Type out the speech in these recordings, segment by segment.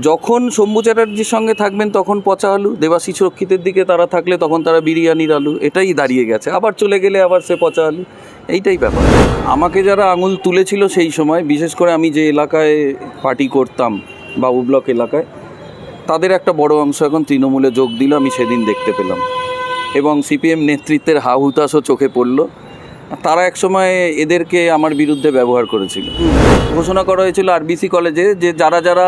যখন শম্ভু চ্যাটার্জির সঙ্গে থাকবেন তখন পচা আলু, দেবাশিস রক্ষিতের দিকে তারা থাকলে তখন তারা বিরিয়ানির আলু, এটাই দাঁড়িয়ে গেছে। আবার চলে গেলে আবার সে পচা আলু, এইটাই ব্যাপার। আমাকে যারা আঙুল তুলেছিল সেই সময়, বিশেষ করে আমি যে এলাকায় পার্টি করতাম বাবু ব্লক এলাকায়, তাদের একটা বড় অংশ এখন তৃণমূলে যোগ দিল, আমি সেদিন দেখতে পেলাম। এবং সিপিএম নেতৃত্বের হা হুতাশও চোখে পড়ল। তারা একসময় এদেরকে আমার বিরুদ্ধে ব্যবহার করেছিল। ঘোষণা করা হয়েছিল আর আরবিসি কলেজে যে যারা যারা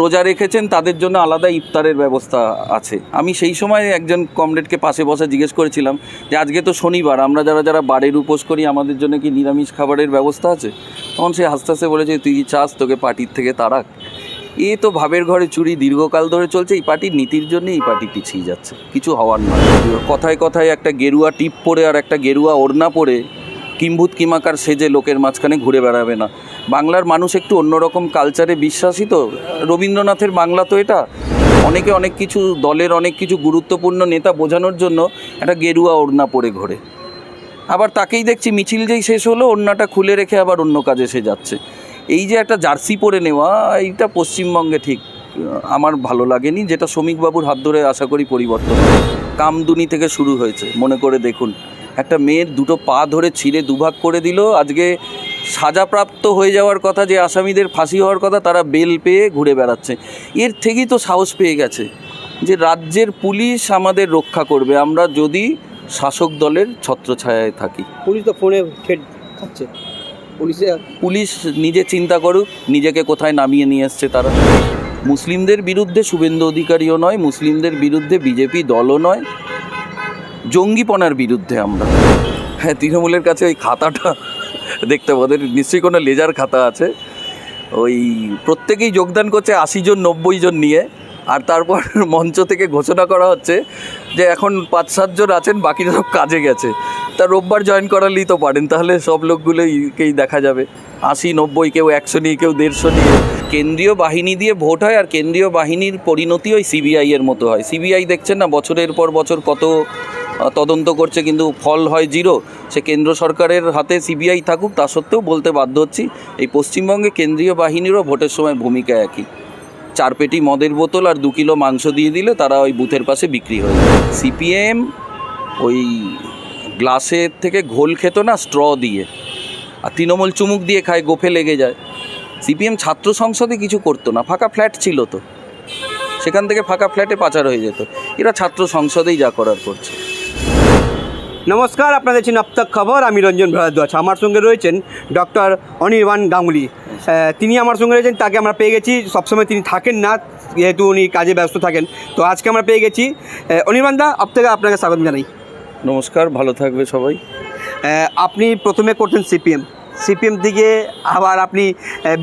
রোজা রেখেছেন তাদের জন্য আলাদা ইফতারের ব্যবস্থা আছে। আমি সেই সময় একজন কমরেডকে পাশে বসে জিজ্ঞেস করেছিলাম যে, আজকে তো শনিবার, আমরা যারা যারা বাড়ির উপোস করি, আমাদের জন্য কি নিরামিষ খাবারের ব্যবস্থা আছে? তখন সে হাসতে হাসতে বলেছে, তুই চাস তোকে পার্টির থেকে তারাক এ তো ভাবের ঘরে চুরি দীর্ঘকাল ধরে চলছে, এই পার্টির নীতির জন্য এই পার্টি পিছিয়ে যাচ্ছে। কিছু হওয়ার নয়। কথায় কথায় একটা গেরুয়া টিপ পরে আর একটা গেরুয়া ওড়না পরে কিম্ভূত কিমাকার সেজে লোকের মাঝখানে ঘুরে বেড়াবে না। বাংলার মানুষ একটু অন্যরকম কালচারে বিশ্বাসী তো? রবীন্দ্রনাথের বাংলা তো এটা। অনেকে অনেক কিছু, দলের অনেক কিছু গুরুত্বপূর্ণ নেতা বোঝানোর জন্য একটা গেরুয়া ওড়না পরে ঘোরে। আবার তাকেই দেখছি মিছিল যেই শেষ হলো, ওড়নাটা খুলে রেখে আবার অন্য কাজে সে যাচ্ছে। এই যে একটা জার্সি পরে নেওয়া, এইটা পশ্চিমবঙ্গে ঠিক আমার ভালো লাগেনি, যেটা শ্রমিকবাবুর হাত ধরে আশা করি পরিবর্তন। কামদুনি থেকে শুরু হয়েছে, মনে করে দেখুন। একটা মেয়ের দুটো পা ধরে ছিঁড়ে দুভাগ করে দিল। আজকে সাজাপ্রাপ্ত হয়ে যাওয়ার কথা যে আসামিদের ফাঁসি হওয়ার কথা তারা বেল পেয়ে ঘুরে বেড়াচ্ছে। এর থেকেই তো সাহস পেয়ে গেছে যে রাজ্যের পুলিশ আমাদের রক্ষা করবে। আমরা যদি শাসক দলের ছত্রছায়ায় থাকি। পুলিশ তো ফোনে খাচ্ছে। পুলিশে পুলিশ নিজে চিন্তা করুক নিজেকে কোথায় নামিয়ে নিয়ে এসছে তারা। মুসলিমদের বিরুদ্ধে শুভেন্দু অধিকারীও নয় মুসলিমদের বিরুদ্ধে বিজেপি দলও নয়। জঙ্গিপনার বিরুদ্ধে আমরা। হ্যাঁ তৃণমূলের কাছে ওই খাতাটা দেখতে হবে। ওদের নিশ্চয়ই কোনো লেজার খাতা আছে। ওই প্রত্যেকেই যোগদান করছে আশি জন, নব্বই জন নিয়ে। আর তারপর মঞ্চ থেকে ঘোষণা করা হচ্ছে যে এখন পাঁচ সাতজন আছেন, বাকিরা সব কাজে গেছে। তা রোববার জয়েন করালেই তো পারেন, তাহলে সব লোকগুলোইকেই দেখা যাবে। আশি, নব্বই, কেউ একশো নিয়ে, কেউ দেড়শো নিয়ে। কেন্দ্রীয় বাহিনী দিয়ে ভোট হয়, আর কেন্দ্রীয় বাহিনীর পরিণতি ওই সিবিআই এর মতো হয়। সিবিআই দেখছেন না, বছরের পর বছর কত তদন্ত করছে, কিন্তু ফল হয় জিরো। সে কেন্দ্র সরকারের হাতে সিবিআই থাকুক, তা সত্ত্বেও বলতে বাধ্য হচ্ছি, এই পশ্চিমবঙ্গে কেন্দ্রীয় বাহিনীরও ভোটের সময় ভূমিকা একই। চার পেটি মদের বোতল আর দু কিলো মাংস দিয়ে দিলে তারা ওই বুথের পাশে বিক্রি হয়ে যায়। সিপিএম ওই গ্লাসের থেকে ঘোল খেত না, স্ট্র দিয়ে। আর তৃণমূল চুমুক দিয়ে খায়, গোফে লেগে যায়। সিপিএম ছাত্র সংসদে কিছু করতো না, ফাঁকা ফ্ল্যাট ছিল তো। সেখান থেকে ফাঁকা ফ্ল্যাটে পাচার হয়ে যেত। এরা ছাত্র সংসদেই যা করার করছে। নমস্কার আপনাদের দেখছেন আপ্তাক খবর আমি রঞ্জন ভরদ্বাজ। আমার সঙ্গে রয়েছেন ডক্টর অনির্বাণ গাঙ্গুলি। তিনি আমার সঙ্গে রয়েছেন তাকে আমরা পেয়ে গেছি। সবসময় তিনি থাকেন না যেহেতু উনি কাজে ব্যস্ত থাকেন। তো আজকে আমরা পেয়ে গেছি অনির্বাণ দা আপ থেকে আপনাকে স্বাগত জানাই। নমস্কার ভালো থাকবে সবাই। আপনি প্রথমে করতেন সিপিএম। সিপিএম থেকে আবার আপনি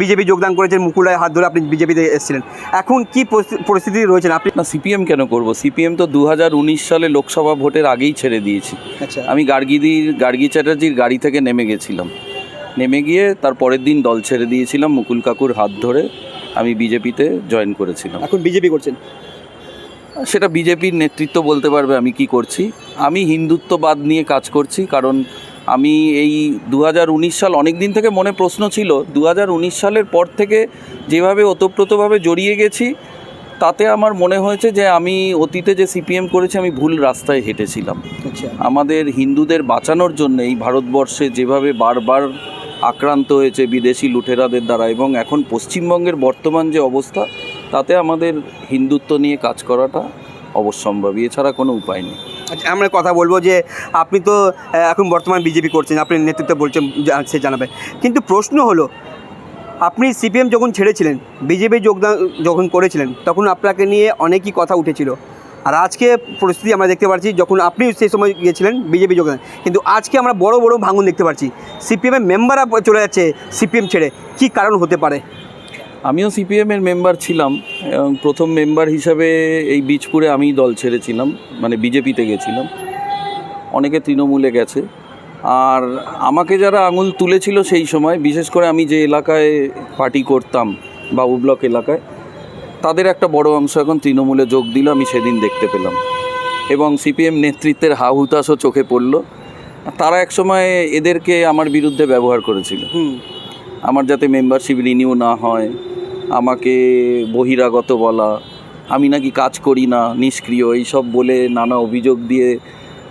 বিজেপি যোগদান করেছেন মুকুলায় হাত ধরে আপনি বিজেপিতে এসেছিলেন। এখন কি পরিস্থিতি রয়েছেন আপনি না সিপিএম কেন করব? সিপিএম তো দু হাজার উনিশ সালে লোকসভা ভোটের আগেই ছেড়ে দিয়েছি। আচ্ছা। আমি গার্গিদির গার্গী চ্যাটার্জির গাড়ি থেকে নেমে গেছিলাম। নেমে গিয়ে তার পরের দিন দল ছেড়ে দিয়েছিলাম মুকুল কাকুর হাত ধরে আমি বিজেপিতে জয়েন করেছিলাম। এখন বিজেপি করছেন? সেটা বিজেপির নেতৃত্ব বলতে পারবে আমি কি করছি। আমি হিন্দুত্ববাদ নিয়ে কাজ করছি কারণ আমি এই দু হাজার উনিশ সাল অনেক দিন থেকে মনে প্রশ্ন ছিল দু হাজার উনিশ সালের পর থেকে যেভাবে ওতপ্রোতভাবে জড়িয়ে গেছি তাতে আমার মনে হয়েছে যে আমি অতীতে যে সিপিএম করেছি আমি ভুল রাস্তায় হেঁটেছিলাম। আচ্ছা। আমাদের হিন্দুদের বাঁচানোর জন্য এই ভারতবর্ষে যেভাবে বারবার আক্রান্ত হয়েছে বিদেশি লুটেরাদের দ্বারা এবং এখন পশ্চিমবঙ্গের বর্তমান যে অবস্থা তাতে আমাদের হিন্দুত্ব নিয়ে কাজ করাটা অবশ্যম্ভাবী এছাড়া কোনো উপায় নেই। আচ্ছা আমরা কথা বলব যে আপনি তো এখন বর্তমান বিজেপি করছেন, আপনি নেতৃত্ব বলছেন সে জানাবে। কিন্তু প্রশ্ন হলো, আপনি সিপিএম যখন ছেড়েছিলেন, বিজেপি যোগদান, যখন করেছিলেন, তখন আপনাকে নিয়ে অনেকই কথা উঠেছিল। আর আজকে পরিস্থিতি আমরা দেখতে পাচ্ছি, যখন আপনি সেই সময় গিয়েছিলেন, বিজেপি যোগদান, কিন্তু আজকে আমরা বড় বড় ভাঙন দেখতে পাচ্ছি। সিপিএমের মেম্বাররা চলে যাচ্ছে সিপিএম ছেড়ে, কি কারণ হতে পারে? আমিও সিপিএমের মেম্বার ছিলাম এবং প্রথম মেম্বার হিসাবে এই বীজপুরে আমিই দল ছেড়েছিলাম মানে বিজেপিতে গেছিলাম। অনেকে তৃণমূলে গেছে। আর আমাকে যারা আঙুল তুলেছিল সেই সময় বিশেষ করে আমি যে এলাকায় পার্টি করতাম বাবু ব্লক এলাকায় তাদের একটা বড় অংশ এখন তৃণমূলে যোগ দিল আমি সেদিন দেখতে পেলাম। এবং সিপিএম নেতৃত্বের হা হুতাশও চোখে পড়ল। তারা একসময় এদেরকে আমার বিরুদ্ধে ব্যবহার করেছিল। আমার যাতে মেম্বারশিপ রিনিউ না হয়। আমাকে বহিরাগত বলা, আমি নাকি কাজ করি না, নিষ্ক্রিয়, এইসব বলে নানা অভিযোগ দিয়ে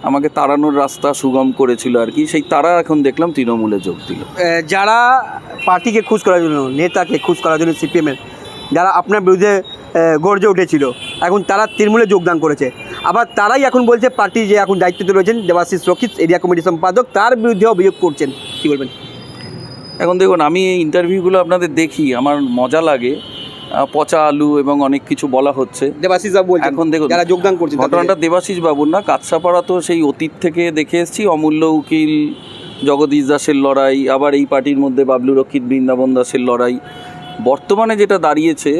আমাকে তাড়ানোর রাস্তা সুগম করেছিল আর কি। সেই তারা এখন দেখলাম তৃণমূলে যোগ দিল। যারা পার্টিকে খুশ করার জন্য, নেতাকে খুশ করার জন্য সিপিএমের, যারা আপনার বিরুদ্ধে গর্জে উঠেছিল, এখন তারা তৃণমূলে যোগদান করেছে। আবার তারাই এখন বলছে পার্টি যে এখন দায়িত্বতে রয়েছেন দেবাশিস রক্ষিত, এরিয়া কমিটি সম্পাদক, তার বিরুদ্ধে অভিযোগ করছেন। কী বলবেন? এখন দেখুন আমি এই ইন্টারভিউগুলো আপনাদের দেখি আমার মজা লাগে। পচা আলু এবং অনেক কিছু বলা হচ্ছে। দেবাশিস বাবু এখন দেখুন যারা যোগদান তাদের- ঘটনাটা দেবাশিস বাবুর না কাছাপাড়া তো সেই অতীত থেকে দেখে এসেছি অমূল্য উকিল জগদীশ দাসের লড়াই আবার এই পার্টির মধ্যে বাবলু রক্ষিত বৃন্দাবন দাসের লড়াই। বর্তমানে যেটা দাঁড়িয়েছে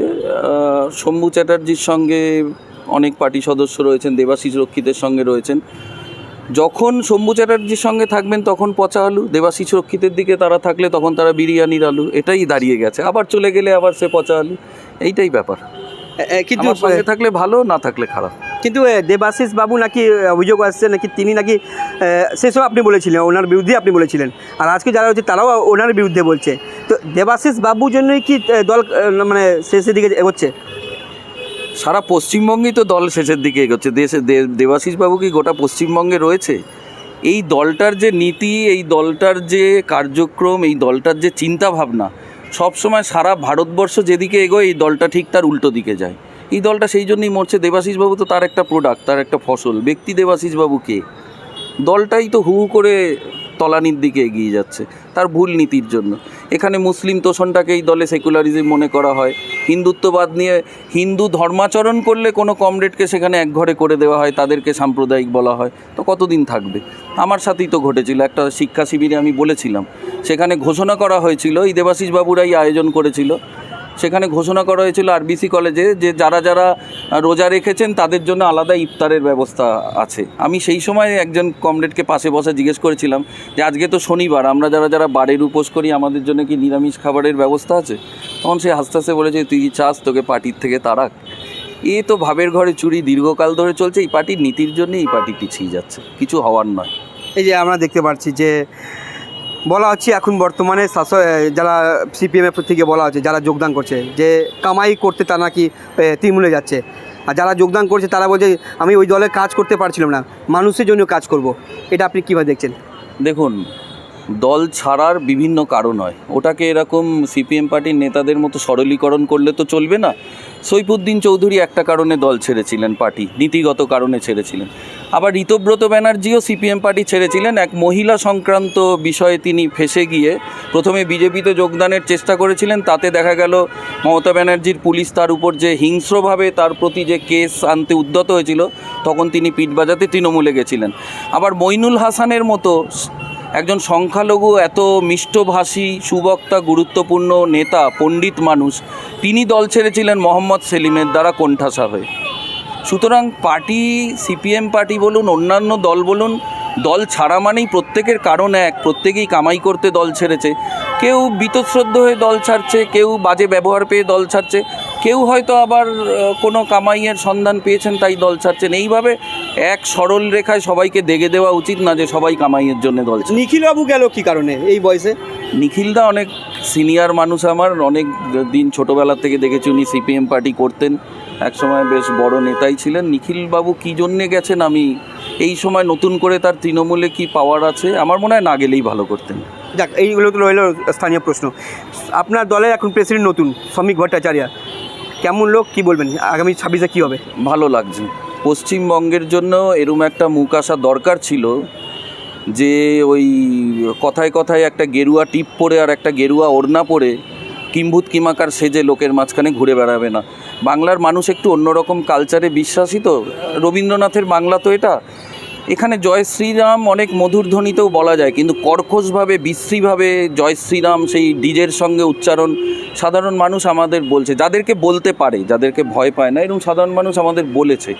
শম্ভু চ্যাটার্জির সঙ্গে অনেক পার্টি সদস্য রয়েছেন দেবাশিস রক্ষিতের সঙ্গে রয়েছেন। যখন শম্ভু চ্যাটার্জির সঙ্গে থাকবেন তখন পচা আলু দেবাশিস রক্ষিতের দিকে তারা থাকলে তখন তারা বিরিয়ানির আলু এটাই দাঁড়িয়ে গেছে। আবার চলে গেলে আবার সে পচা আলু এইটাই ব্যাপার। কিন্তু সঙ্গে থাকলে ভালো না থাকলে খারাপ। কিন্তু দেবাশিস বাবু নাকি অভিযোগ আসছে নাকি তিনি নাকি সেসব আপনি বলেছিলেন ওনার বিরুদ্ধে আপনি বলেছিলেন। আর আজকে যারা হচ্ছে তারাও ওনার বিরুদ্ধে বলছে। তো দেবাশিস বাবুর জন্যই কি দল মানে শেষের দিকে এগোচ্ছে? সারা পশ্চিমবঙ্গেই তো দল শেষের দিকে এগোচ্ছে। দেশে দে- দেবাশিস বাবু কি গোটা পশ্চিমবঙ্গে রয়েছে? এই দলটার যে নীতি, এই দলটার যে কার্যক্রম, এই দলটার যে চিন্তা ভাবনা সবসময় সারা ভারতবর্ষ যেদিকে এগোয়, এই দলটা ঠিক তার উল্টো দিকে যায়। এই দলটা সেই জন্যই মরছে। দেবাশিস বাবু তো তার একটা প্রোডাক্ট তার একটা ফসল। ব্যক্তি দেবাশিস বাবু কে? দলটাই তো হু করে তলানির দিকে এগিয়ে যাচ্ছে, তার ভুল নীতির জন্য। এখানে মুসলিম তোষণটাকে এই দলে সেকুলারিজম মনে করা হয়। হিন্দুত্ববাদ নিয়ে হিন্দু ধর্মাচরণ করলে কোনো কমরেডকে সেখানে একঘরে করে দেওয়া হয়, তাদেরকে সাম্প্রদায়িক বলা হয়। তো কতদিন থাকবে? আমার সাথেই তো ঘটেছিল, একটা শিক্ষা শিবিরে আমি বলেছিলাম। সেখানে ঘোষণা করা হয়েছিল, এই দেবাশিস বাবুরাই আয়োজন করেছিল। সেখানে ঘোষণা করা হয়েছিল আরবিসি কলেজে যে যারা যারা রোজা রেখেছেন, তাদের জন্য আলাদা ইফতারের ব্যবস্থা আছে। আমি সেই সময় একজন কমরেডকে পাশে বসে জিজ্ঞেস করেছিলাম যে, আজকে তো শনিবার, আমরা যারা যারা বারের উপোস করি, আমাদের জন্য কি নিরামিষ খাবারের ব্যবস্থা আছে? তখন সে হাসতে হাসতে বলেছে, তুই কি চাস তোকে পার্টির থেকে তারাক এ তো ভাবের ঘরে চুরি দীর্ঘকাল ধরে চলছে, এই পার্টির নীতির জন্যই এই পার্টি পিছিয়ে যাচ্ছে। কিছু হওয়ার নয়। এই যে আমরা দেখতে পাচ্ছি যে বলা হচ্ছে এখন বর্তমানে শাসক যারা সিপিএমের থেকে বলা হচ্ছে, যারা যোগদান করছে, যে কামাই করতে তা নাকি তৃণমূলে যাচ্ছে। আর যারা যোগদান করছে, তারা বলছে, আমি ওই দলে কাজ করতে পারছিলাম না, মানুষের জন্য কাজ করব। এটা আপনি কীভাবে দেখছেন? দেখুন দল ছাড়ার বিভিন্ন কারণ হয়। ওটাকে এরকম সিপিএম পার্টির নেতাদের মতো সরলীকরণ করলে তো চলবে না। সৈফুদ্দিন চৌধুরী একটা কারণে দল ছেড়েছিলেন পার্টি, নীতিগত কারণে ছেড়েছিলেন। আবার ঋতব্রত ব্যানার্জিও সিপিএম পার্টি ছেড়েছিলেন। এক মহিলা সংক্রান্ত বিষয়ে তিনি ফেসে গিয়ে প্রথমে বিজেপিতে যোগদানের চেষ্টা করেছিলেন। তাতে দেখা গেল, মমতা ব্যানার্জির পুলিশ তার উপর যে হিংস্রভাবে তার প্রতি যে কেস আনতে উদ্যত হয়েছিল, তখন তিনি পিঠ বাজাতে তৃণমূলে গেছিলেন। আবার মইনুল হাসানের মতো একজন সংখ্যালঘু, এত মিষ্টভাষী, সুবক্তা, গুরুত্বপূর্ণ নেতা, পণ্ডিত মানুষ, তিনি দল ছেড়েছিলেন মোহাম্মদ সেলিমের দ্বারা কোণঠাসা হয়ে সুতরাং পার্টি, সিপিএম পার্টি বলুন, অন্যান্য দল বলুন, দল ছাড়া মানেই প্রত্যেকের কারণ এক, প্রত্যেকেই কামাই করতে দল ছেড়েছে। কেউ বীতশ্রদ্ধ হয়ে দল ছাড়ছে, কেউ বাজে ব্যবহার পেয়ে দল ছাড়ছে কেউ হয়তো আবার কোনো কামাইয়ের সন্ধান পেয়েছেন তাই দল ছাড়ছেন। এইভাবে এক সরল রেখায় সবাইকে দেখে দেওয়া উচিত না যে সবাই কামাইয়ের জন্য দল। নিখিলবাবু গেল কি কারণে এই বয়সে? নিখিলদা অনেক সিনিয়র মানুষ আমার অনেক দিন ছোটোবেলা থেকে দেখেছি উনি সিপিএম পার্টি করতেন। এক সময় বেশ বড় নেতাই ছিলেন। নিখিলবাবু কী জন্যে গেছেন আমি এই সময় নতুন করে তার তৃণমূলে কি পাওয়ার আছে আমার মনে হয় না গেলেই ভালো করতেন। যাক এইগুলো তো রইল স্থানীয় প্রশ্ন। আপনার দলের এখন প্রেসিডেন্ট নতুন শ্রমিক ভট্টাচার্য। কেমন লোক, কি বলবেন? আগামী ছাব্বিশে কী হবে? ভালো লাগছে। পশ্চিমবঙ্গের জন্য এরম একটা মুখ আসা দরকার ছিল যে ওই কথায় কথায় একটা গেরুয়া টিপ পরে আর একটা গেরুয়া ওড়না পরে কিম্ভূত কিমাকার সেজে লোকের মাঝখানে ঘুরে বেড়াবে না। বাংলার মানুষ একটু অন্যরকম কালচারে বিশ্বাসী তো? রবীন্দ্রনাথের বাংলা তো এটা। এখানে জয় শ্রীরাম অনেক মধুর ধ্বনিতেও বলা যায়, কিন্তু কর্কশভাবে, বিশ্রীভাবে জয় শ্রীরাম সেই ডিজের সঙ্গে উচ্চারণ সাধারণ মানুষ আমাদের বলছে, যাদেরকে বলতে পারে, যাদেরকে ভয় পায় না, এরকম সাধারণ মানুষ আমাদের বলেছে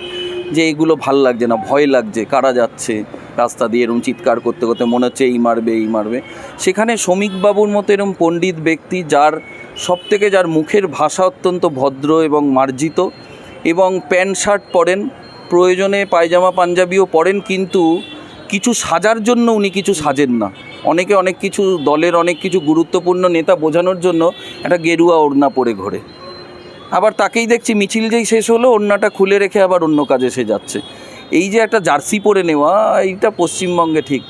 যে এগুলো ভালো লাগছে না, ভয় লাগছে, কারা যাচ্ছে রাস্তা দিয়ে এরকম চিৎকার করতে করতে, মনে হচ্ছে এই মারবে এই মারবে। সেখানে শ্রমিকবাবুর মতো এরকম পণ্ডিত ব্যক্তি যার সব থেকে যার মুখের ভাষা অত্যন্ত ভদ্র এবং মার্জিত এবং প্যান্ট শার্ট পরেন প্রয়োজনে পায়জামা পাঞ্জাবিও পরেন কিন্তু কিছু সাজার জন্য উনি কিছু সাজেন না। অনেকে অনেক কিছু দলের অনেক কিছু গুরুত্বপূর্ণ নেতা বোঝানোর জন্য একটা গেরুয়া ওড়না পরে ঘোরে। আবার তাকেই দেখছি মিছিল যেই শেষ হলো ওড়নাটা খুলে রেখে আবার অন্য কাজে সে যাচ্ছে। এই যে একটা জার্সি পরে নেওয়া এইটা পশ্চিমবঙ্গে ঠিক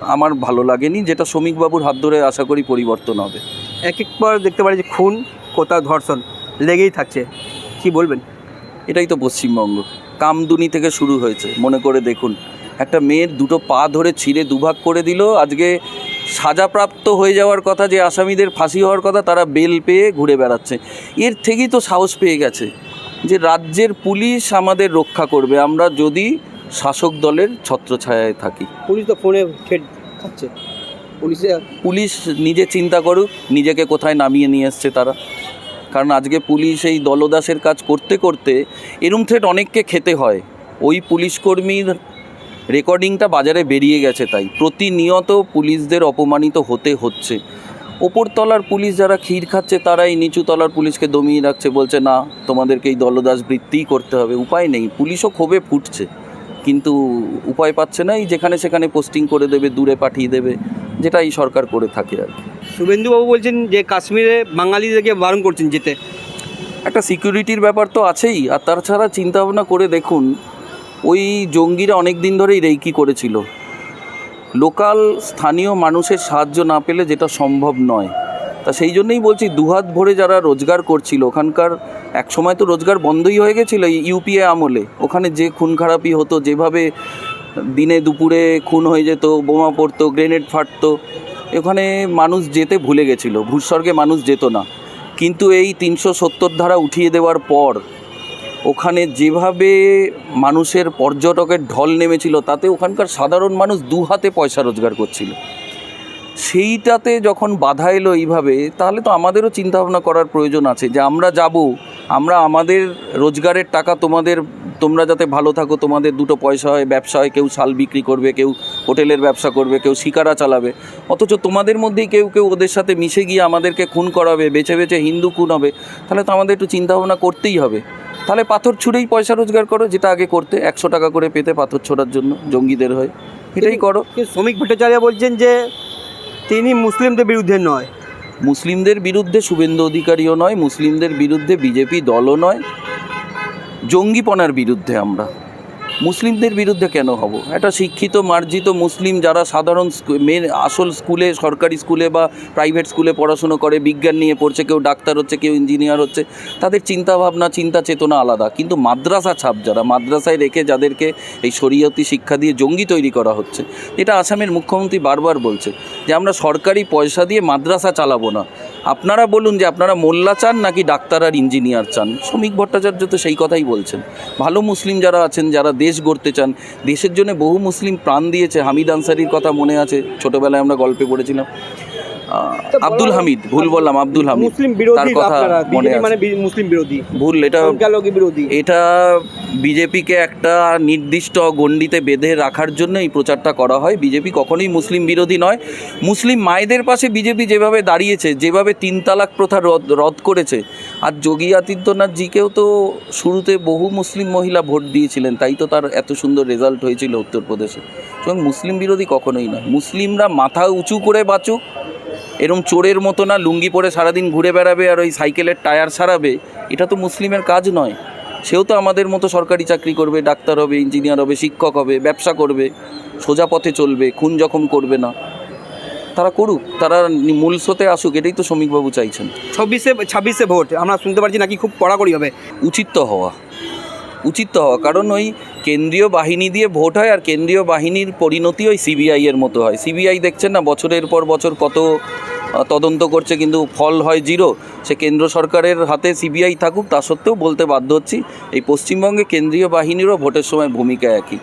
আমার ভালো লাগেনি যেটা শ্রমিকবাবুর হাত ধরে আশা করি পরিবর্তন হবে। এক একবার দেখতে পারি যে খুন কোথাও ধর্ষণ লেগেই থাকছে। কি বলবেন? এটাই তো পশ্চিমবঙ্গ। কামদুনি থেকে শুরু হয়েছে মনে করে দেখুন। একটা মেয়ের দুটো পা ধরে ছিঁড়ে দুভাগ করে দিল আজকে সাজাপ্রাপ্ত হয়ে যাওয়ার কথা যে আসামিদের ফাঁসি হওয়ার কথা তারা বেল পেয়ে ঘুরে বেড়াচ্ছে। এর থেকেই তো সাহস পেয়ে গেছে যে রাজ্যের পুলিশ আমাদের রক্ষা করবে আমরা যদি শাসক দলের ছত্রছায়ায় থাকি। পুলিশ তো ফোনে খাচ্ছে। পুলিশে পুলিশ নিজে চিন্তা করুক নিজেকে কোথায় নামিয়ে নিয়ে এসছে তারা। কারণ আজকে পুলিশ এই দলদাসের কাজ করতে করতে এরম থ্রেট অনেককে খেতে হয়। ওই পুলিশ কর্মীর রেকর্ডিংটা বাজারে বেরিয়ে গেছে তাই। প্রতিনিয়ত পুলিশদের অপমানিত হতে হচ্ছে। ওপরতলার পুলিশ যারা ক্ষীর খাচ্ছে, তারাই নিচু তলার পুলিশকে দমিয়ে রাখছে, বলছে, না, তোমাদেরকে এই দলদাস বৃত্তিই করতে হবে। উপায় নেই। পুলিশও ক্ষোভে ফুটছে। কিন্তু উপায় পাচ্ছে না এই যেখানে সেখানে পোস্টিং করে দেবে দূরে পাঠিয়ে দেবে যেটা এই সরকার করে থাকে আর কি। শুভেন্দুবাবু বলছেন যে কাশ্মীরে বাঙালিদেরকে বারণ করছেন যেতে। একটা সিকিউরিটির ব্যাপার তো আছেই আর তাছাড়া চিন্তা ভাবনা করে দেখুন ওই জঙ্গিরা অনেক দিন ধরেই রেইকি করেছিল। লোকাল স্থানীয় মানুষের সাহায্য না পেলে যেটা সম্ভব নয়। তা সেই জন্যই বলছি, দুহাত ভরে যারা রোজগার করছিল, ওখানকার এক সময় তো রোজগার বন্ধই হয়ে গেছিল ইউপিএ আমলে। ওখানে যে খুন খারাপি হতো, যেভাবে দিনে দুপুরে খুন হয়ে যেত, বোমা পড়তো, গ্রেনেড ফাটতো ওখানে মানুষ যেতে ভুলে গেছিল, ভূস্বর্গে মানুষ যেত না। কিন্তু এই তিনশো সত্তর ধারা উঠিয়ে দেওয়ার পর, ওখানে যেভাবে মানুষের পর্যটকের ঢল নেমেছিল, তাতে ওখানকার সাধারণ মানুষ দু হাতে পয়সা রোজগার করছিল। সেইটাতে যখন বাধা এলো এইভাবে তাহলে তো আমাদেরও চিন্তাভাবনা করার প্রয়োজন আছে যে আমরা যাব আমরা আমাদের রোজগারের টাকা তোমাদের তোমরা যাতে ভালো থাকো তোমাদের দুটো পয়সা হয় ব্যবসা হয় কেউ শাল বিক্রি করবে কেউ হোটেলের ব্যবসা করবে কেউ শিকারা চালাবে অথচ তোমাদের মধ্যেই কেউ কেউ ওদের সাথে মিশে গিয়ে আমাদেরকে খুন করাবে বেছে বেছে হিন্দু খুন হবে তাহলে তো আমাদের একটু চিন্তাভাবনা করতেই হবে। তাহলে পাথর ছুঁড়েই পয়সা রোজগার করো যেটা আগে করতে একশো টাকা করে পেতে পাথর ছোড়ার জন্য জঙ্গিদের হয় এটাই করো। শ্রমিক ভট্টাচার্য বলছেন যে তিনি মুসলিমদের বিরুদ্ধে নয়। মুসলিমদের বিরুদ্ধে শুভেন্দু অধিকারীও নয়, মুসলিমদের বিরুদ্ধে বিজেপি দলও নয়, জঙ্গিপনার বিরুদ্ধে আমরা। মুসলিমদের বিরুদ্ধে কেন হব? একটা শিক্ষিত, মার্জিত মুসলিম যারা সাধারণ মেন আসল স্কুলে, সরকারি স্কুলে বা প্রাইভেট স্কুলে পড়াশুনো করে, বিজ্ঞান নিয়ে পড়ছে, কেউ ডাক্তার হচ্ছে, কেউ ইঞ্জিনিয়ার হচ্ছে, তাদের চিন্তা ভাবনা চিন্তা চেতনা আলাদা। কিন্তু মাদ্রাসা ছাপ যারা, মাদ্রাসায় রেখে যাদেরকে এই শরীয়তি শিক্ষা দিয়ে জঙ্গি তৈরি করা হচ্ছে, এটা আসামের মুখ্যমন্ত্রী বারবার বলছে যে, আমরা সরকারি পয়সা দিয়ে মাদ্রাসা চালাবো না। আপনারা বলুন যে, আপনারা মোল্লা চান নাকি ডাক্তার আর ইঞ্জিনিয়ার চান? শ্রমিক ভট্টাচার্য তো সেই কথাই বলছেন। ভালো মুসলিম যারা আছেন, যারা দেশ গড়তে চান। দেশের জন্য বহু মুসলিম প্রাণ দিয়েছে। হামিদ আনসারির কথা মনে আছে। ছোটবেলায় আমরা গল্পে পড়েছিলাম। আব্দুল হামিদ ভুল বললাম আব্দুল হামিদ। মুসলিম তার বিরোধী কথা মনে মানে মুসলিম বিরোধী। ভুল এটা বিরোধী। এটা বিজেপিকে একটা নির্দিষ্ট গণ্ডিতে বেঁধে রাখার জন্য এই প্রচারটা করা হয়। বিজেপি কখনোই মুসলিম বিরোধী নয়। মুসলিম মায়েদের পাশে বিজেপি যেভাবে দাঁড়িয়েছে যেভাবে তিন তালাক প্রথা রদ রদ করেছে আর যোগী আদিত্যনাথ জিকেও তো শুরুতে বহু মুসলিম মহিলা ভোট দিয়েছিলেন, তাই তো তার এত সুন্দর রেজাল্ট হয়েছিল উত্তরপ্রদেশে। এবং মুসলিম বিরোধী কখনোই নয়। মুসলিমরা মাথা উঁচু করে বাঁচুক, এরম চোরের মতো না লুঙ্গি পরে সারাদিন ঘুরে বেড়াবে আর ওই সাইকেলের টায়ার সারাবে, এটা তো মুসলিমের কাজ নয়। সেও তো আমাদের মতো সরকারি চাকরি করবে, ডাক্তার হবে, ইঞ্জিনিয়ার হবে, শিক্ষক হবে, ব্যবসা করবে, সোজা পথে চলবে, খুন জখম করবে না। তারা করুক তারা মূল স্রোতে আসুক এটাই তো শ্রমিকবাবু চাইছেন। ছাব্বিশে ছাব্বিশে ভোট আমরা শুনতে পারছি নাকি খুব কড়াকড়ি হবে। উচিত তো হওয়া উচিত তো হওয়া কারণ ওই কেন্দ্রীয় বাহিনী দিয়ে ভোট হয় আর কেন্দ্রীয় বাহিনীর পরিণতি ওই সিবিআই এর মতো হয়। সিবিআই দেখছেন না বছরের পর বছর কত তদন্ত করছে কিন্তু ফল হয় জিরো। সে কেন্দ্র সরকারের হাতে সিবিআই থাকুক তা সত্ত্বেও বলতে বাধ্য হচ্ছি এই পশ্চিমবঙ্গে কেন্দ্রীয় বাহিনীরও ভোটের সময় ভূমিকা একই।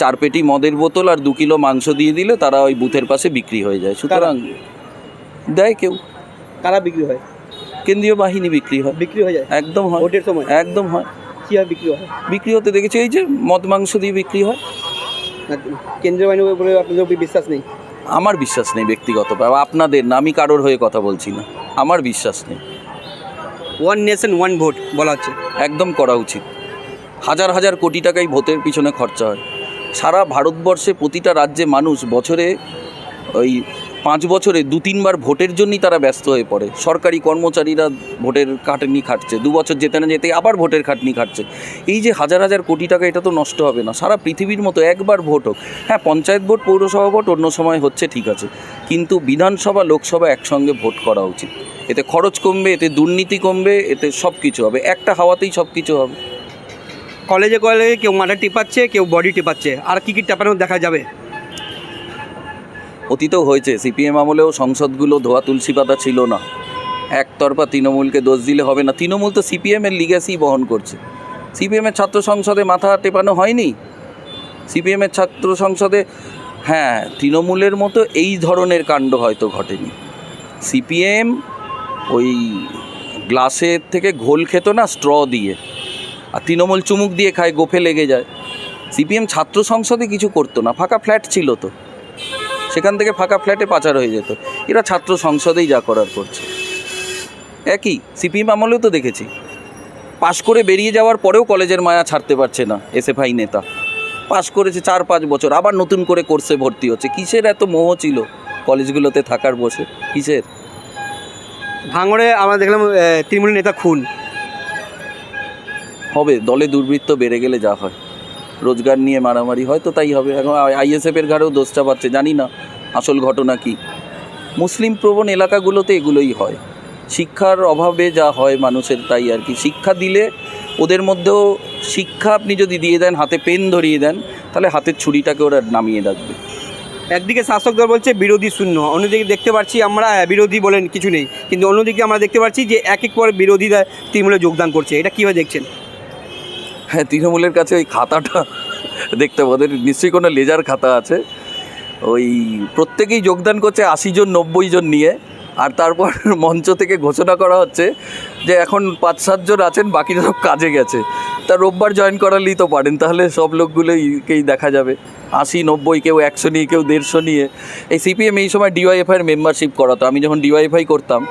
চার পেটি মদের বোতল আর দু কিলো মাংস দিয়ে দিলে তারা ওই বুথের পাশে বিক্রি হয়ে যায়। সুতরাং দেয় কেউ। কারা বিক্রি হয়? কেন্দ্রীয় বাহিনী বিক্রি হয়। বিক্রি হয়ে যায়? একদম হয়। ভোটের সময়? একদম হয়। কীভাবে বিক্রি হয়? বিক্রি হতে দেখেছি এই যে মদ মাংস দিয়ে বিক্রি হয়। না, কেন্দ্রীয় বাহিনীর উপরে আপনাদের বিশ্বাস নেই? আমার বিশ্বাস নেই ব্যক্তিগতভাবে আপনাদের না আমি কারোর হয়ে কথা বলছি না। আমার বিশ্বাস নেই। ওয়ান নেশন ওয়ান ভোট বলা হচ্ছে। একদম করা উচিত। হাজার হাজার কোটি টাকাই ভোটের পিছনে খরচা হয়। সারা ভারতবর্ষে প্রতিটা রাজ্যে মানুষ বছরে ওই পাঁচ বছরে দু তিনবার ভোটের জন্যই তারা ব্যস্ত হয়ে পড়ে। সরকারি কর্মচারীরা ভোটের খাটনি খাটছে, দু বছর যেতে না যেতে আবার ভোটের খাটনি খাটছে। এই যে হাজার হাজার কোটি টাকা, এটা তো নষ্ট হবে না। সারা পৃথিবীর মতো একবার ভোট হোক। হ্যাঁ পঞ্চায়েত ভোট, পৌরসভা ভোট অন্য সময় হচ্ছে, ঠিক আছে। কিন্তু বিধানসভা, লোকসভা একসঙ্গে ভোট করা উচিত। এতে খরচ কমবে, এতে দুর্নীতি কমবে, এতে সব কিছু হবে। একটা হাওয়াতেই সব কিছু হবে। কলেজে কলেজে কেউ মাথা টিপাচ্ছে, কেউ বডি টিপাচ্ছে। আর কি কি টেপানো দেখা যাবে? অতীতেও হয়েছে, সিপিএম আমলেও সংসদগুলো ধোয়া তুলসী পাতা ছিল না। একতরফা তৃণমূলকে দোষ দিলে হবে না। তৃণমূল তো সিপিএমের লিগ্যাসি বহন করছে। সিপিএমের ছাত্র সংসদে মাথা টেপানো হয়নি? সিপিএমের ছাত্র সংসদে হ্যাঁ তৃণমূলের মতো এই ধরনের কাণ্ড হয়তো ঘটেনি। সিপিএম ওই গ্লাসের থেকে ঘোল খেত না, স্ট্র দিয়ে। আর তৃণমূল চুমুক দিয়ে খায়, গোফে লেগে যায়। সিপিএম ছাত্র সংসদে কিছু করতো না, ফাঁকা ফ্ল্যাট ছিল তো। সেখান থেকে ফাঁকা ফ্ল্যাটে পাচার হয়ে যেত। এরা ছাত্র সংসদেই যা করার করছে। একই, সিপিএম আমলেও তো দেখেছি। পাশ করে বেরিয়ে যাওয়ার পরেও কলেজের মায়া ছাড়তে পারছে না এসএফআই নেতা। পাশ করেছে চার, পাঁচ বছর, আবার নতুন করে কোর্সে ভর্তি হচ্ছে। কিসের এত মোহ ছিল কলেজগুলোতে থাকার বসে? কিসের? ভাঙড়ে আমরা দেখলাম তৃণমূল নেতা খুন। হবে দলে দুর্বৃত্ত বেড়ে গেলে যা হয়। রোজগার নিয়ে মারামারি হয়তো তাই হবে। এখন আইএসএফের ঘাড়েও দোষ চাপাচ্ছে জানি না আসল ঘটনা কি। মুসলিম প্রবণ এলাকাগুলোতে এগুলোই হয়। শিক্ষার অভাবে যা হয় মানুষের তাই আর কি। শিক্ষা দিলে ওদের মধ্যেও শিক্ষা আপনি যদি দিয়ে দেন হাতে পেন ধরিয়ে দেন তাহলে হাতের ছুরিটাকে ওরা নামিয়ে রাখবে। একদিকে শাসক দল বলছে বিরোধী শূন্য অন্যদিকে দেখতে পাচ্ছি আমরা হ্যাঁ, বিরোধী বলেন কিছু নেই। কিন্তু অন্যদিকে আমরা দেখতে পাচ্ছি যে এক এক করে বিরোধীরা তৃণমূলে যোগদান করছে। এটা কীভাবে দেখছেন? হ্যাঁ তৃণমূলের কাছে ওই খাতাটা দেখতে হবে। ওদের নিশ্চয়ই কোনো লেজার খাতা আছে। ওই প্রত্যেকেই যোগদান করছে আশি জন, নব্বই জন নিয়ে। আর তারপর মঞ্চ থেকে ঘোষণা করা হচ্ছে যে এখন পাঁচ সাতজন আছেন, বাকিরা সব কাজে গেছে। তা রোববার জয়েন করালেই তো পারেন, তাহলে সব লোকগুলোইকেই দেখা যাবে। আশি, নব্বই, কেউ একশো নিয়ে, কেউ দেড়শো নিয়ে। এই সিপিএম এই সময় ডিওয়াইএফআইয়ের মেম্বারশিপ করাতো। আমি যখন ডিওয়াইএফআই করতাম,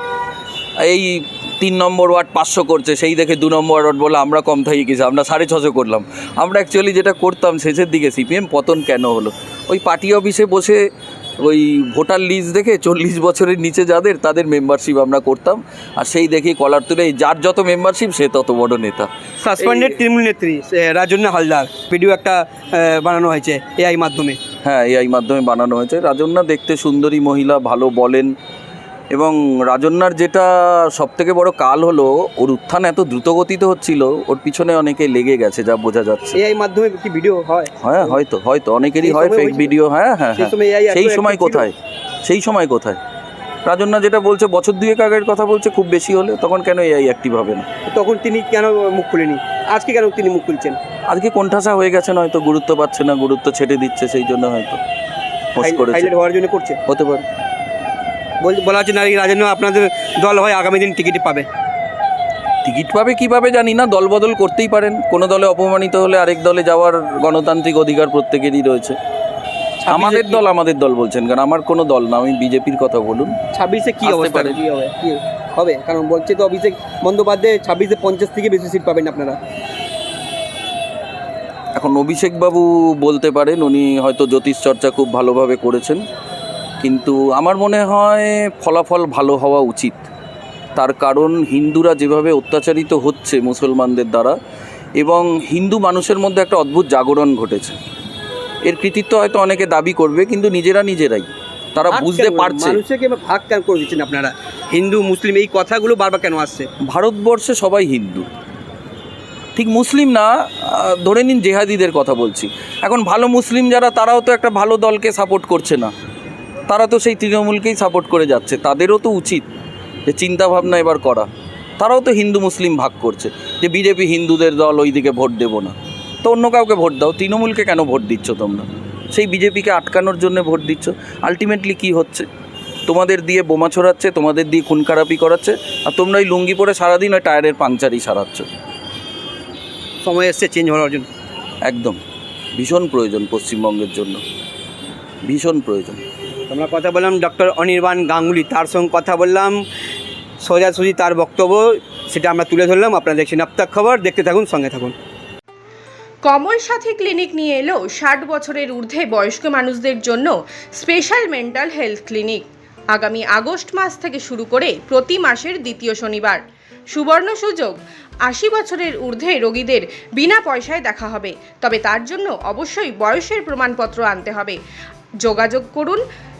এই তিন নম্বর ওয়ার্ড পাঁচশো করছে সেই দেখে দু নম্বর ওয়ার্ড বলে আমরা কম থাকি কিছু আমরা সাড়ে ছশো করলাম। আমরা অ্যাকচুয়ালি যেটা করতাম শেষের দিকে সিপিএম পতন কেন হলো? ওই পার্টি অফিসে বসে ওই ভোটার লিস্ট দেখে চল্লিশ বছরের নিচে যাদের তাদের মেম্বারশিপ আমরা করতাম। আর সেই দেখে কলার তুলে যার যত মেম্বারশিপ সে তত বড় নেতা। সাসপেন্ডেড তৃণমূল নেত্রী রাজন্যা হালদার ভিডিও একটা বানানো হয়েছে এআই মাধ্যমে। হ্যাঁ এআই মাধ্যমে বানানো হয়েছে। রাজন্যা দেখতে সুন্দরী মহিলা ভালো বলেন এবং রাজন্যার যেটা সবথেকে বড় কাল হলো ওর উত্থান এত দ্রুতগতিতে হচ্ছিল ওর পিছনে অনেকে লেগে গেছে যা বোঝা যাচ্ছে। এআই মাধ্যমে কি ভিডিও হয়? হ্যাঁ হয়তো হয়তো অনেকেরই হয় ফেক ভিডিও হ্যাঁ হ্যাঁ সেই হ্যাঁ। সময় সেই সময় কোথায়? সেই সময় কোথায়? রাজন্যা যেটা বলছে বছর দুয়েক আগের কথা বলছে খুব বেশি হলে তখন কেন এআই অ্যাক্টিভ হবে না? তখন তিনি কেন মুখ খুলেনি? আজকে কেন তিনি মুখ খুলছেন? আজকে কোণঠাসা হয়ে গেছেন হয়তো গুরুত্ব পাচ্ছে না গুরুত্ব ছেড়ে দিচ্ছে সেই জন্য হয়তো। পোস্ট করেছে। হওয়ার জন্য করছে? হতে পারে। বল- হচ্ছে নারী রাজন্য আপনাদের দল হয় আগামী দিন টিকিট পাবে। টিকিট পাবে কীভাবে জানি না দলবদল করতেই পারেন। কোনো দলে অপমানিত হলে আরেক দলে যাওয়ার গণতান্ত্রিক অধিকার প্রত্যেকেরই রয়েছে। আমাদের দল আমাদের দল বলছেন কারণ আমার কোনো দল না আমি বিজেপির কথা বলুন। ছাব্বিশে কি অবস্থা? পারে। কি হবে? কি হবে? কারণ বলছে তো অভিষেক বন্দ্যোপাধ্যায় ছাব্বিশে পঞ্চাশ থেকে বেশি সিট পাবেন আপনারা। এখন অভিষেকবাবু বলতে পারেন উনি হয়তো জ্যোতিষ চর্চা খুব ভালোভাবে করেছেন। কিন্তু আমার মনে হয় ফলাফল ভালো হওয়া উচিত। তার কারণ হিন্দুরা যেভাবে অত্যাচারিত হচ্ছে মুসলমানদের দ্বারা এবং হিন্দু মানুষের মধ্যে একটা অদ্ভুত জাগরণ ঘটেছে। এর কৃতিত্ব হয়তো অনেকে দাবি করবে কিন্তু নিজেরা নিজেরাই। তারা বুঝতে? পারছে। মানুষকে ভাগ কেন করে দিচ্ছেন আপনারা? হিন্দু মুসলিম এই কথাগুলো বারবার কেন আসছে? ভারতবর্ষে সবাই হিন্দু। ঠিক মুসলিম না ধরে নিন জেহাদিদের কথা বলছি। এখন ভালো মুসলিম যারা তারাও তো একটা ভালো দলকে সাপোর্ট করছে না। তারা তো সেই তৃণমূলকেই সাপোর্ট করে যাচ্ছে। তাদেরও তো উচিত যে চিন্তা ভাবনা এবার করা। তারাও তো হিন্দু মুসলিম ভাগ করছে যে বিজেপি হিন্দুদের দল ওই দিকে ভোট দেবো না। তো অন্য কাউকে ভোট দাও তৃণমূলকে কেন ভোট দিচ্ছ তোমরা? সেই বিজেপিকে আটকানোর জন্য ভোট দিচ্ছ। আলটিমেটলি কি হচ্ছে? তোমাদের দিয়ে বোমা ছড়াচ্ছে তোমাদের দিয়ে খুন খারাপি করাচ্ছে আর তোমরা ওই লুঙ্গি পরে সারাদিন ওই টায়ারের পাংচারই সারাচ্ছ। সময় এসছে চেঞ্জ হওয়ার জন্য। একদম। ভীষণ প্রয়োজন পশ্চিমবঙ্গের জন্য। ভীষণ প্রয়োজন। আমরা কথা বললাম ডক্টর অনির্বাণ গাঙ্গুলি, তার সঙ্গে কথা বললাম, সোজাসুজি তার বক্তব্য, সেটা আমরা তুলে ধরলাম, আপনারা দেখছেন আপনার খবর, দেখতে থাকুন, সঙ্গে থাকুন। কমল সাথী ক্লিনিক নিয়ে এলো ষাট বছরের ঊর্ধ্বে বয়স্ক মানুষদের জন্য স্পেশাল মেন্টাল হেলথ ক্লিনিক। আগামী আগস্ট মাস থেকে শুরু করে প্রতি মাসের দ্বিতীয় শনিবার। সুবর্ণ সুযোগ, আশি বছরের ঊর্ধ্বে রোগীদের বিনা পয়সায় দেখা হবে। তবে তার জন্য অবশ্যই বয়সের প্রমাণপত্র আনতে হবে। যোগাযোগ করুন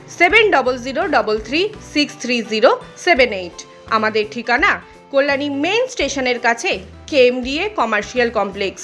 seven double zero double three six three zero seven eight আমাদের ঠিকানা কল্যাণী মেন স্টেশনের কাছে কেএমডিএ কমার্শিয়াল কমপ্লেক্স